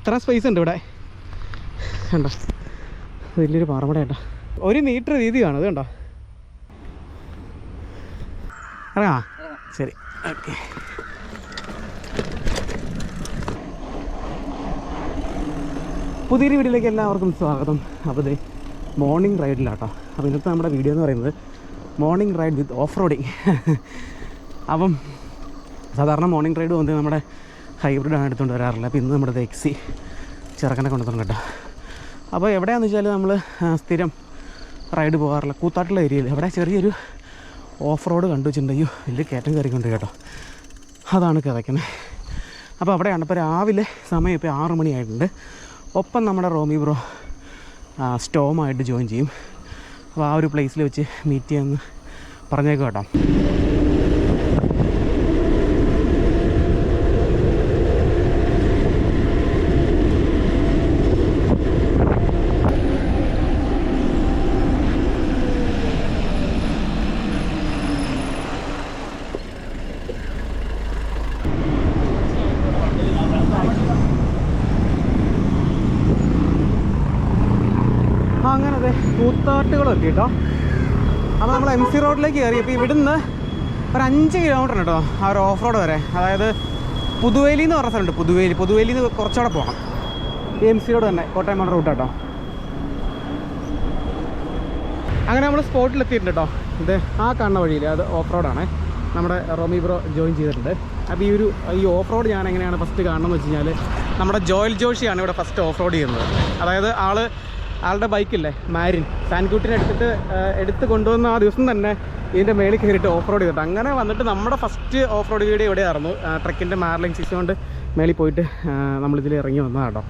ഇത്ര സ്പേസ് ഉണ്ട് ഇവിടെ. കണ്ടോ? വലിയൊരു പാറമട കേട്ടോ ഒരു മീറ്റർ വീതിയാണ് അത് കണ്ടോ? ഇറങ്ങാ? ശരി. ഓക്കെ പുതിയൊരു വീഡിയോയിലേക്ക് എല്ലാവർക്കും സ്വാഗതം. അപ്പോൾ ഇത് മോർണിംഗ് റൈഡിലാട്ടോ അപ്പോൾ ഇന്നത്തെ നമ്മുടെ വീഡിയോ എന്ന് പറയുന്നത് morning ride with off roading അപ്പം സാധാരണ മോർണിംഗ് റൈഡ് പോകുന്നത് നമ്മുടെ ഹൈബ്രിഡ് ആണ് എടുത്തുകൊണ്ട് വരാറില്ല. അപ്പോൾ ഇന്ന് നമ്മുടെ എക്സി ചെറുക്കനെ കൊണ്ടുവന്നു കേട്ടോ. അപ്പോൾ എവിടെയാണെന്ന് വെച്ചാൽ നമ്മൾ സ്ഥിരം റൈഡ് പോകാറില്ല. കൂത്താട്ടുള്ള ഏരിയയിൽ അവിടെ ചെറിയൊരു ഓഫ് റോഡ് കണ്ടു വെച്ചിട്ടുണ്ടെങ്കിൽ വലിയ കയറ്റം കയറിക്കൊണ്ട് കേട്ടോ. അതാണ് കിതയ്ക്കുന്നത് അപ്പോൾ അവിടെയാണ്. ഇപ്പോൾ രാവിലെ സമയം ഇപ്പോൾ ആറ് മണിയായിട്ടുണ്ട് ഒപ്പം നമ്മുടെ റോമി ബ്രോ സ്റ്റോമായിട്ട് ജോയിൻ ചെയ്യും. അപ്പോൾ ആ ഒരു പ്ലേസിൽ വെച്ച് മീറ്റ് ചെയ്യാമെന്ന് പറഞ്ഞേക്കും കേട്ടോ ആ അങ്ങനെ അതെ കൂത്താട്ടുകളൊക്കെ കേട്ടോ. അപ്പോൾ നമ്മൾ എം സി റോഡിലേക്ക് കയറി. അപ്പോൾ ഇവിടുന്ന് ഒരു അഞ്ച് കിലോമീറ്റർ കേട്ടോ ആ ഒരു ഓഫ് റോഡ് വരെ. അതായത് പുതുവേലി എന്ന് പറഞ്ഞ സ്ഥലമുണ്ട്. പുതുവേലി. പുതുവേലിയിൽ നിന്ന് കുറച്ചുകൂടെ പോകണം ഈ എം സി റോഡ് തന്നെ കോട്ടയം റൂട്ട് കേട്ടോ അങ്ങനെ നമ്മൾ സ്പോട്ടിൽ എത്തിയിട്ടുണ്ട് കേട്ടോ. ഇത് ആ കാണുന്ന വഴിയിൽ അത് ഓഫ് റോഡാണ് നമ്മുടെ റോമി ബ്രോ ജോയിൻ ചെയ്തിട്ടുണ്ട്. അപ്പോൾ ഈ ഒരു ഈ ഓഫ് റോഡ് ഞാൻ എങ്ങനെയാണ് ഫസ്റ്റ് കാണണമെന്ന് വെച്ച് കഴിഞ്ഞാൽ നമ്മുടെ ജോയൽ ജോഷിയാണ് ഇവിടെ ഫസ്റ്റ് ഓഫ് റോഡ് ചെയ്യുന്നത്. അതായത് ആൾ ആളുടെ ബൈക്കില്ലേ? മാരിൻ. സാൻകുട്ടിനെ എടുത്തിട്ട് എടുത്ത് കൊണ്ടുവന്ന ആ ദിവസം തന്നെ ഇതിന്റെ മേളിൽ കയറിയിട്ട് ഓഫ് റോഡ് ചെയ്തിട്ട്. അങ്ങനെ വന്നിട്ട് നമ്മുടെ ഫസ്റ്റ് ഓഫ് റോഡ് വീഡിയോ ഇവിടെയായിരുന്നു. ട്രക്കിന്റെ മാർലിംഗ് സീസൺ കൊണ്ട് മേളിൽ പോയിട്ട് നമ്മളിതിൽ ഇറങ്ങി വന്നതാണ് കേട്ടോ.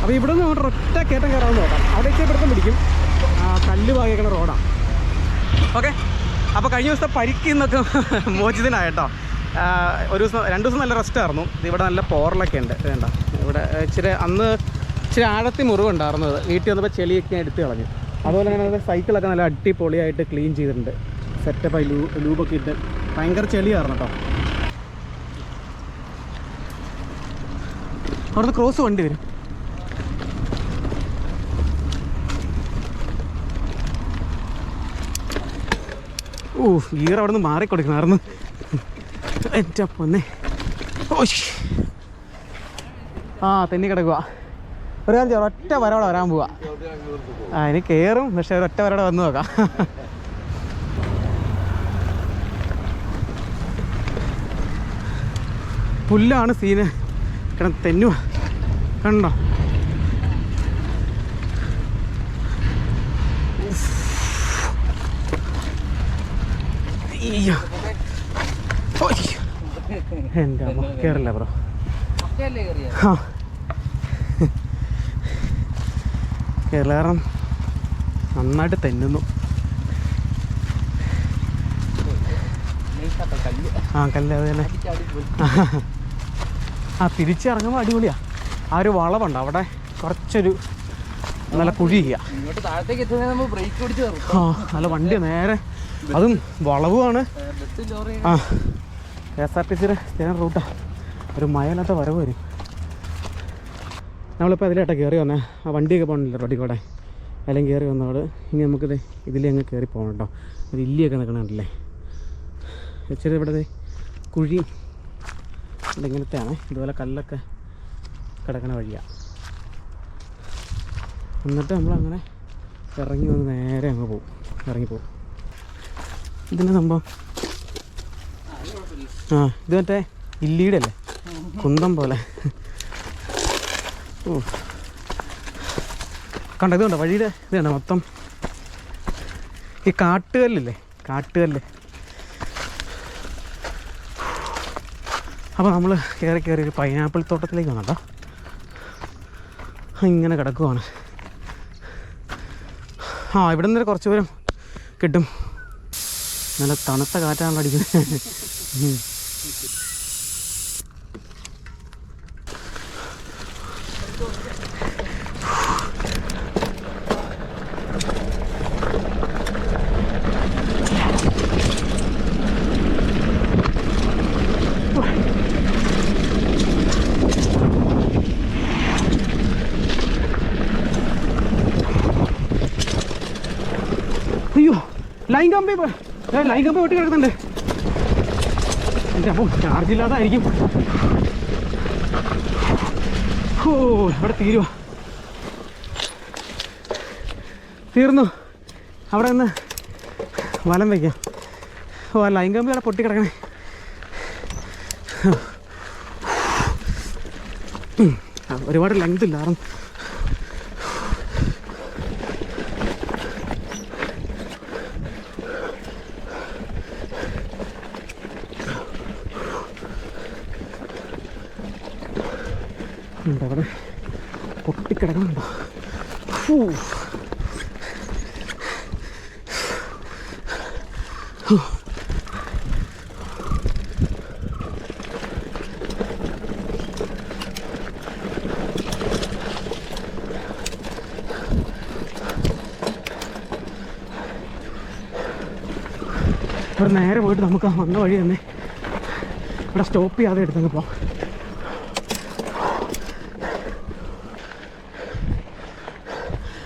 അപ്പോൾ ഇവിടെ നിന്ന് അങ്ങോട്ട് ഒറ്റ കയറ്റം കയറാമെന്ന് നോക്കാം അവിടെ എത്തിയപ്പെടുത്തം പിടിക്കും. കല്ല് വാങ്ങിക്കുന്ന റോഡാണ് ഓക്കെ? അപ്പോൾ കഴിഞ്ഞ ദിവസത്തെ പരിക്ക് എന്നൊക്കെ മോചിതനായ കേട്ടോ. ഒരു ദിവസം രണ്ട് ദിവസം നല്ല റെസ്റ്റ് ആയിരുന്നു. ഇവിടെ നല്ല പോറലൊക്കെ ഉണ്ട്. വേണ്ട ഇവിടെ ഇച്ചിരി അന്ന് ഇച്ചിരി ആഴത്തി മുറിവുണ്ടായിരുന്നത് വീട്ടിൽ വന്നപ്പോൾ ചെളിയൊക്കെ എടുത്ത് കളഞ്ഞു. അതുപോലെ തന്നെ അതിന്റെ സൈക്കിളൊക്കെ നല്ല അടിപൊളിയായിട്ട് ക്ലീൻ ചെയ്തിട്ടുണ്ട്. സെറ്റപ്പായി ലൂ ലൂബൊക്കെ ഇട്ട്. ഭയങ്കര ചെളിയായിരുന്നു കേട്ടോ അവിടുന്ന് ക്രോസ് വണ്ടി വരും. ഓ ഗിയർ അവിടെ നിന്ന് മാറിക്കൊടുക്കണമായിരുന്നു എന്റെ പൊന്നെ. ഓ ആ തെന്നി കിടക്കുക ഒരു കാര്യം ഒറ്റ വരവിടെ വരാൻ പോവാ. ആ ഇനി കയറും പക്ഷെ ഒരൊറ്റ വരവടെ വന്ന് നോക്കാം. പുല്ലാണ് സീന്. കിടന്ന് തെന്നു കണ്ടോ? എന്റെ കേറില്ല എന്റെ അമ്മ കയറില്ല ബ്രോ. ആ. കേരള നന്നായിട്ട് തെന്നുന്നു. ആ കല്ല് അത് തന്നെ. ആ തിരിച്ചിറങ്ങുമ്പോൾ അടിപൊളിയാ. ആ ഒരു വളവുണ്ട് അവിടെ. കുറച്ചൊരു നല്ല കുഴി ആ നല്ല വണ്ടി നേരെ. അതും വളവുമാണ്. ആ കെ എസ് ആർ ടി സിയുടെ സ്ഥിരം റൂട്ടാ. ഒരു മയലാത്ത വരവ് വരും. നമ്മളിപ്പോൾ അതിലേട്ടാ കയറി വന്നേ. ആ വണ്ടിയൊക്കെ പോകണില്ല റോഡിൽ കൂടെ എല്ലാം കയറി വന്നോട് ഇനി നമുക്കിത് ഇതിലേ അങ്ങ് കയറി പോകണം കേട്ടോ ഒരു ഇല്ലിയൊക്കെ നിൽക്കണല്ലേ ഇച്ചിരി ഇവിടെ കുഴി ഇങ്ങനത്തെയാണ്. ഇതുപോലെ കല്ലൊക്കെ കിടക്കണ വഴിയാണ് എന്നിട്ട് നമ്മളങ്ങനെ ഇറങ്ങി വന്ന് നേരെ അങ്ങ് പോകും ഇറങ്ങിപ്പോവും ഇതിന്റെ സംഭവം? ആ ഇത് മറ്റേ ഇല്ലീടല്ലേ കുന്തം പോലെ. കണ്ട ഇത് വഴിയുടെ ഇത് കണ്ടോ മൊത്തം? ഈ കാട്ടുകല്ലില്ലേ? കാട്ടുകല്ല്. അപ്പോൾ നമ്മൾ കയറി കയറി ഒരു പൈനാപ്പിൾ തോട്ടത്തിലേക്ക് വന്നട്ടോ ഇങ്ങനെ കിടക്കുവാണ്. ആ ഇവിടെ നിന്ന് കുറച്ച് ദൂരം കിട്ടും. നല്ല തണുത്ത കാറ്റാണല്ലോ അടിക്കുന്നത്. ലൈൻ കമ്പി ലൈൻ കമ്പി പൊട്ടി കിടക്കുന്നുണ്ട്. എന്റെ അപ്പോൾ ചാർജ് ഇല്ലാതായിരിക്കും. ഓ ഇവിടെ തീരുവാ. തീർന്നു. അവിടെ നിന്ന് വലം വയ്ക്കാം ഓ ആ ലൈൻ കമ്പി അവിടെ പൊട്ടി കിടക്കണേ. ആ, ഒരുപാട് ലെങ്ത് ഇല്ലാറും ഉണ്ട് അവിടെ. പൊട്ടിക്കിടക്കുന്നുണ്ടോ. ഇവിടെ നേരെ പോയിട്ട് നമുക്ക് വന്ന വഴി തന്നെ ഇവിടെ സ്റ്റോപ്പ് ചെയ്യാതെ എടുത്തങ്ങ് പോവാം.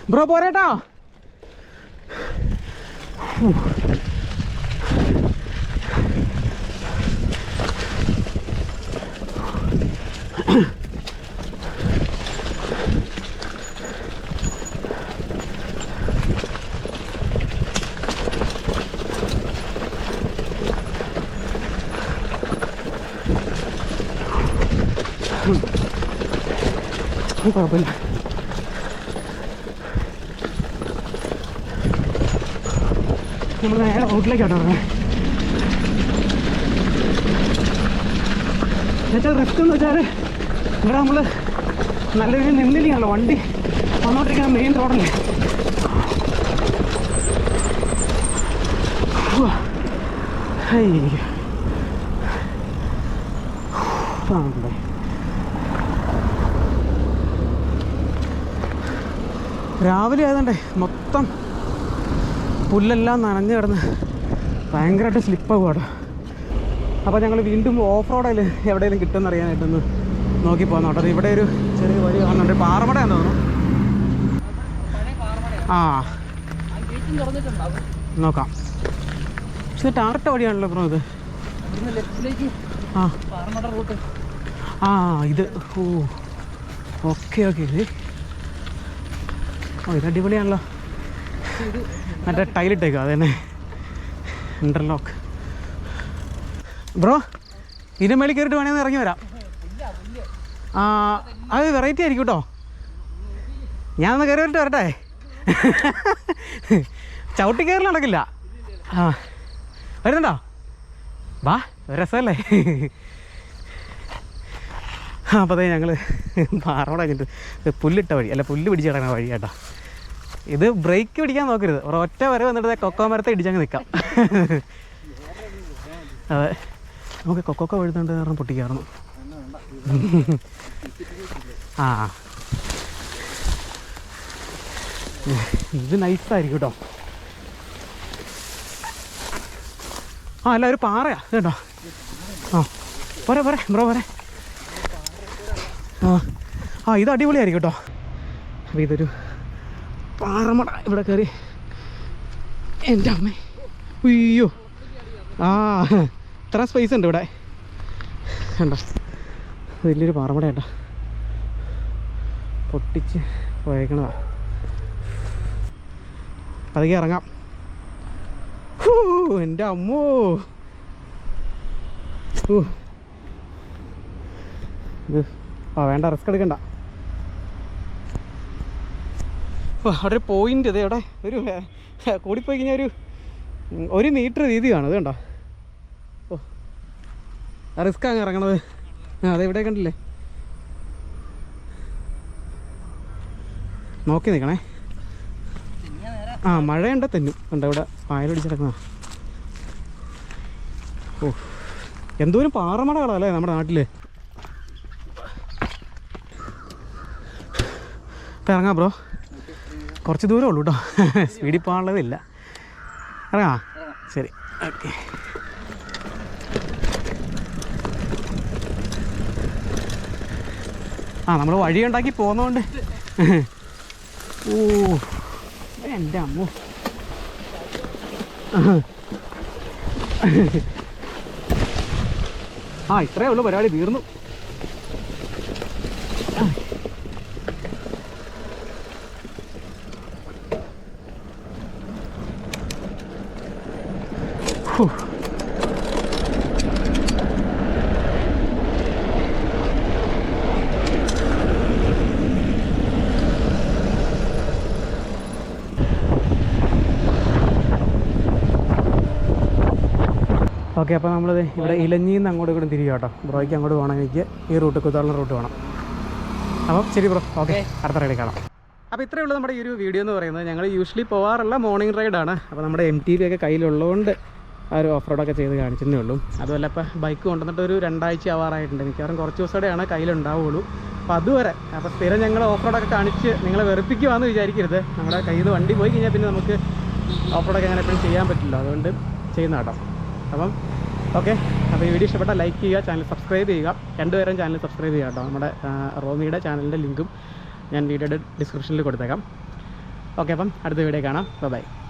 ബ്രോ പോരേട്ടോ കുഴപ്പമില്ല നമ്മൾ നേരെ റോട്ടിലേക്കാട്ടോ എന്നുവെച്ചാൽ റിസ്ക് എന്ന് വെച്ചാൽ ഇവിടെ നമ്മൾ നല്ല രീതിയിൽ നിന്നില്ലാണല്ലോ വണ്ടി വന്നോണ്ടിരിക്കുന്ന മെയിൻ റോഡല്ലേ. രാവിലെ ആയതുകൊണ്ടേ മൊത്തം പുല്ലെല്ലാം നനഞ്ഞു കിടന്ന് ഭയങ്കരമായിട്ട് സ്ലിപ്പാകും അവിടെ അപ്പോൾ ഞങ്ങൾ വീണ്ടും ഓഫ് റോഡിൽ എവിടെയെങ്കിലും കിട്ടുമെന്ന് അറിയാനായിട്ടൊന്ന് നോക്കി പോകുന്നു കേട്ടോ ഇവിടെ ഒരു ചെറിയ വഴി കാണുന്നുണ്ട്. പാറമടയാന്ന് തോന്നുന്നു. ആ. നോക്കാം. പക്ഷെ ടാർട്ട വഴിയാണല്ലോ ബ്രോ ഇത്. ആ. ആ ഇത്. ഓ. Okay okay. ഇത് ഓ ഇത് അടിപൊളിയാണല്ലോ. മറ്റേ ടൈലിട്ടേക്കോ അത് തന്നെ. ഇന്റർലോക്ക് ബ്രോ ഇതിന്റെ മേളിൽ കയറിയിട്ട് വേണമെങ്കിൽ ഇറങ്ങി വരാം. ആ അത് വെറൈറ്റി ആയിരിക്കും കേട്ടോ ഞാനൊന്ന് കയറി വരട്ടെ വരട്ടെ. ചവിട്ടി കയറി നടക്കില്ല. ആ വരുന്നുണ്ടോ? വാ രസമല്ലേ? അപ്പോൾ അതെ ഞങ്ങൾ പാറോടെ കഴിഞ്ഞിട്ട് പുല്ലിട്ട വഴി അല്ല പുല്ല് പിടിച്ച് കിടക്കുന്ന വഴി കേട്ടോ. ഇത് ബ്രേക്ക് പിടിക്കാൻ നോക്കരുത്. ഒറ്റ വരെ വന്നിട്ട് കൊക്കോ മരത്തെ ഇടിച്ചങ്ങ് നിൽക്കാം അതെ. നമുക്ക് കൊക്കോക്ക വഴുതുകൊണ്ട് കാരണം പൊട്ടിക്കാറു ആ. ഇത് നൈസായിരിക്കും കേട്ടോ ആ അല്ല ഒരു പാറയാ. കേട്ടോ ആ. പോരെ പോരെ ബ്രോ പോരെ. ആ. ആ ഇത് അടിപൊളിയായിരിക്കും കേട്ടോ അപ്പോൾ ഇതൊരു പാറമട ഇവിടെ കയറി എന്റെ അമ്മ. അയ്യോ ആ ഇത്ര സ്പേസ് ഉണ്ട് ഇവിടെ. കണ്ടോ? വലിയൊരു പാറമട കേട്ടോ പൊട്ടിച്ച് പോയേക്കണതാ. പതുക്കെ ഇറങ്ങാം. എന്റെ അമ്മോ. ഓ ആ വേണ്ട റിസ്ക് എടുക്കണ്ട ഓ, അവിടെ പോയിന്റ് ഇത് ഇവിടെ ഒരു കൂടിപ്പോയി കഴിഞ്ഞാൽ ഒരു ഒരു മീറ്റർ രീതി കാണും അത് കണ്ടോ? ഓ റിസ്ക് അങ്ങ് ഇറങ്ങണത്. ആ അതെ ഇവിടെ കണ്ടില്ലേ? നോക്കി നിൽക്കണേ. ആ മഴയുണ്ട് തെന്നും കണ്ടോ ഇവിടെ പായലടിച്ച് ഓ എന്തോരം പാറമടകളല്ലേ നമ്മുടെ നാട്ടിൽ ഇപ്പം ഇറങ്ങാം ബ്രോ. കുറച്ച് ദൂരമേ ഉള്ളൂ കേട്ടോ. സ്പീഡിൽ പോകാനുള്ളതില്ല. ഇറങ്ങാ. ശരി. ഓക്കെ. ആ നമ്മൾ വഴിയുണ്ടാക്കി പോകുന്നതുകൊണ്ട് ഓ എന്റെ അമ്മോ. ആ ഇത്രയേ ഉള്ളൂ. പരിപാടി തീർന്നു. ഓക്കെ അപ്പോൾ നമ്മൾ ഇവിടെ ഇലഞ്ഞിയിൽ നിന്ന് അങ്ങോട്ട് ഇങ്ങോട്ട് തിരികെ കേട്ടോ. ബ്രോയ്ക്ക് അങ്ങോട്ട് പോകണം എനിക്ക് ഈ റൂട്ട് കുത്താളം റൂട്ട് വേണം. അപ്പം ശരി ബ്രോ ഓക്കെ അടുത്ത റൈഡ് കാണാം. അപ്പോൾ ഇത്രയേ ഉള്ളൂ നമ്മുടെ ഈ ഒരു വീഡിയോ എന്ന് പറയുന്നത്. ഞങ്ങൾ യൂഷ്വലി പോകാറുള്ള മോർണിംഗ് റൈഡാണ് അപ്പോൾ നമ്മുടെ എം ടി വി ഒക്കെ കയ്യിലുള്ളതുകൊണ്ട് ആ ഒരു ഓഫ് റോഡൊക്കെ ചെയ്ത് കാണിച്ചതേ ഉള്ളൂ. അതുമല്ല ഇപ്പോൾ ബൈക്ക് കൊണ്ടുവന്നിട്ട് ഒരു രണ്ടാഴ്ച ആവാറായിട്ടുണ്ട്. മിക്കവാറും കുറച്ച് ദിവസത്തോടെയാണ് കയ്യിലുണ്ടാവുള്ളൂ. അപ്പോൾ അതുവരെ അപ്പോൾ സ്ഥിരം ഞങ്ങൾ ഓഫ് റോഡൊക്കെ കാണിച്ച് നിങ്ങളെ വെറുപ്പിക്കുവാന്ന് വിചാരിക്കരുത്. നമ്മുടെ കയ്യിൽ നിന്ന് വണ്ടി പോയി കഴിഞ്ഞാൽ പിന്നെ നമുക്ക് ഓഫ് റോഡൊക്കെ അങ്ങനെ എപ്പോഴും ചെയ്യാൻ പറ്റില്ല. അതുകൊണ്ട് ചെയ്യുന്ന കേട്ടോ. അപ്പം ഓക്കെ അപ്പോൾ ഈ വീഡിയോ ഇഷ്ടപ്പെട്ട ലൈക്ക് ചെയ്യുക ചാനൽ സബ്സ്ക്രൈബ് ചെയ്യുക. രണ്ടുപേരും ചാനൽ സബ്സ്ക്രൈബ് ചെയ്യുക കേട്ടോ. നമ്മുടെ റോമിയുടെ ചാനലിന്റെ ലിങ്കും ഞാൻ വീഡിയോയുടെ ഡിസ്ക്രിപ്ഷനിൽ കൊടുത്തേക്കാം. ഓക്കെ അപ്പം അടുത്ത വീഡിയോ കാണാം. ബൈ